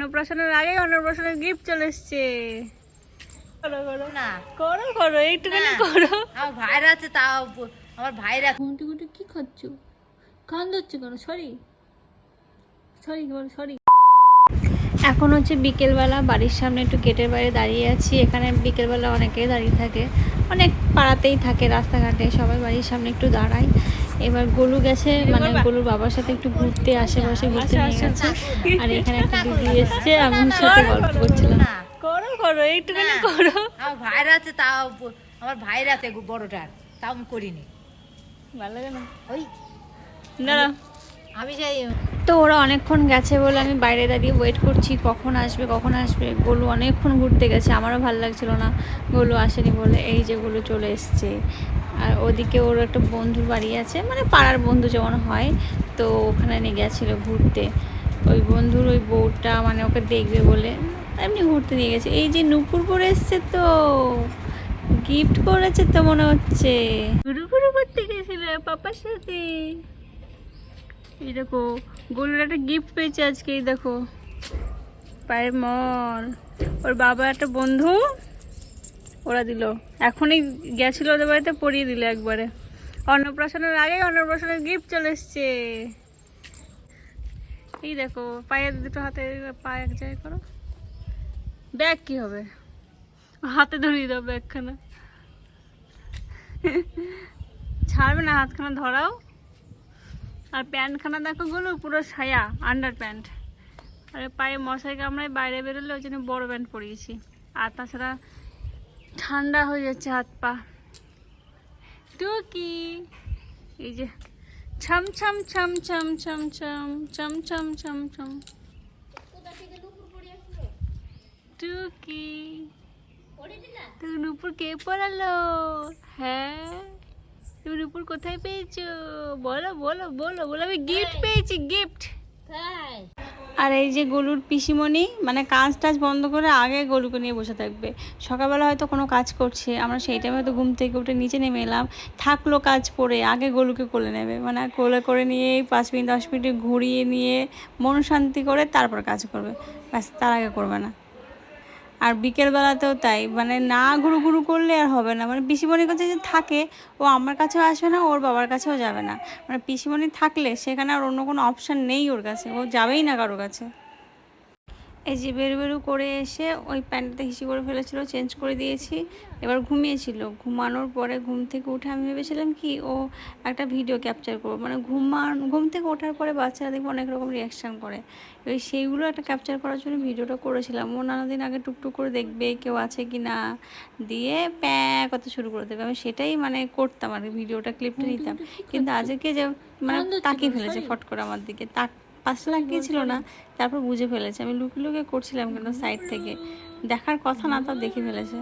অন্নপ্রাশনের আগে অন্নপ্রাশনের গিফট চলে এসছে। করো করো। না। করো করো এইটুখানি না। করো। আমার ভাইরা আছে তাও আমার ভাইরা ঘুমটি ঘুমটি কি খাচ্ছ? কান ধরছে কেন? সরি। সরি বল সরি। এখন হচ্ছে বিকেলবেলা বাড়ির সামনে একটু গেটের বাইরে দাঁড়িয়ে আছি। এখানে বিকেলবেলা অনেকেই দাঁড়িয়ে থাকে। অনেক পাড়াতেই থাকে রাস্তাঘাটে সবাই বাড়ির সামনে একটু দাঁড়ায়। এবার গোলু গেছে মানে গোলুর বাবার সাথে একটু ঘুরতে আশেপাশে ঘুরতে নিয়ে গেছে। আর এখানে একটা দিদি এসছে আমি সাথে গল্প করছিলাম। না করো করো এইটুখানি না। করো। আমার ভাইরা আছে তাও আমার ভাইরা আছে বড়টার তাও আমি করিনি। ভালো লাগে না? ওই। দাঁড়া আমি যাই তো ওরা অনেকক্ষণ গেছে বলে আমি বাইরে দাঁড়িয়ে ওয়েট করছি কখন আসবে কখন আসবে? গোলু অনেকক্ষণ ঘুরতে গেছে আমারও ভালো লাগছিল না। গোলু আসেনি বলে এই যে গোলু চলে এসছে। আর ওদিকে ওর একটা বন্ধুর বাড়ি আছে মানে পাড়ার বন্ধু যেমন হয় তো ওখানে নিয়ে গেছিল ঘুরতে। ওই বন্ধুর ওই বউটা মানে ওকে দেখবে বলে এমনি ঘুরতে নিয়ে গেছে। এই যে নুপুর পরে এসছে তো গিফট করেছে তো মনে হচ্ছে। ঘুরু ঘুরু করতে গেছিল পাপার সাথে। এই দেখো গোলুর একটা গিফট পেয়েছে আজকে, এই দেখো। পায়ের মল। ওর বাবা একটা বন্ধু, ওরা দিল। এখনই গেছিল ওদের বাড়িতে, পরিয়ে দিল একবারে। অন্নপ্রাশনের আগে অন্নপ্রাশনের গিফট চলে এসছে। এই দেখো পায়ের দুটো হাতে পা এক জায়গায় করো। ব্যাগ কি হবে? হাতে ধরিয়ে দাও ব্যাগখানা। ছাড়বে না, হাতখানা ধরাও। আর প্যান্টখানা দেখো গুলো পুরো সায়া আন্ডার প্যান্ট আর পায়ে মশাই কামড়ায় বাইরে বেরোলে ওই জন্য বড় প্যান্ট পরিয়েছি। আর তাছাড়া ঠান্ডা হয়ে যাচ্ছে হাত পা। টুকি। এই যে ছম ছম ছম ছম ছম ছম ছম ছম ছম ছম। টুকি। তুমি নুপুর কে পড়ালো হ্যাঁ। নুপুর কোথায় পেয়েছ? বলো বলো বলো বলো। আমি গিফট পেয়েছি গিফট আর এই যে গলুর পিসিমণি মানে কাজ টাজ বন্ধ করে আগে গলুকে নিয়ে বসে থাকবে। সকালবেলা হয়তো কোনো কাজ করছে আমরা সেই টাইমে হয়তো ঘুম থেকে উঠে নিচে নেমে এলাম। থাকল কাজ পড়ে আগে গলুকে কোলে নেবে। মানে কোলে করে নিয়ে পাঁচ মিনিট দশ মিনিট ঘুরিয়ে নিয়ে মন শান্তি করে তারপর কাজ করবে। ব্যাস তার আগে করবে না। আর বিকেলবেলাতেও তাই। মানে না ঘুরু ঘুরু করলে আর হবে না। মানে পিসিমণির কাছে যে থাকে, ও আমার কাছেও আসবে না, ওর বাবার কাছেও যাবে না। মানে পিসিমণি থাকলে সেখানে আর অন্য কোনো অপশান নেই ওর কাছে। ও যাবেই না কারোর কাছে। এই যে বেরু বেরু করে এসে ওই প্যান্টটা হিসি করে ফেলেছিল চেঞ্জ করে দিয়েছি। এবার ঘুমিয়েছিল। ঘুমানোর পরে ঘুম থেকে উঠে আমি ভেবেছিলাম কি ও একটা ভিডিও ক্যাপচার করব। মানে ঘুমান ঘুম থেকে ওঠার পরে বাচ্চারা দেখব অনেক রকম রিয়াকশান করে। ওই সেইগুলো একটা ক্যাপচার করার জন্য ভিডিওটা করেছিলাম। ও নানা দিন আগে টুকটুক করে দেখবে কেউ আছে কি না দিয়ে প্যাঁ করতে শুরু করে দেবে। আমি সেটাই মানে করতাম আর ভিডিওটা ক্লিপটা নিতাম। কিন্তু আজকে যে মানে তাকিয়ে ফেলেছে ফট করে আমার দিকে। তাক পাশে লাগিয়েছিল না তারপর বুঝে ফেলেছে। আমি লুকিয়ে লুকিয়ে করছিলাম কিন্তু সাইড থেকে। দেখার কথা না তা দেখে ফেলেছে।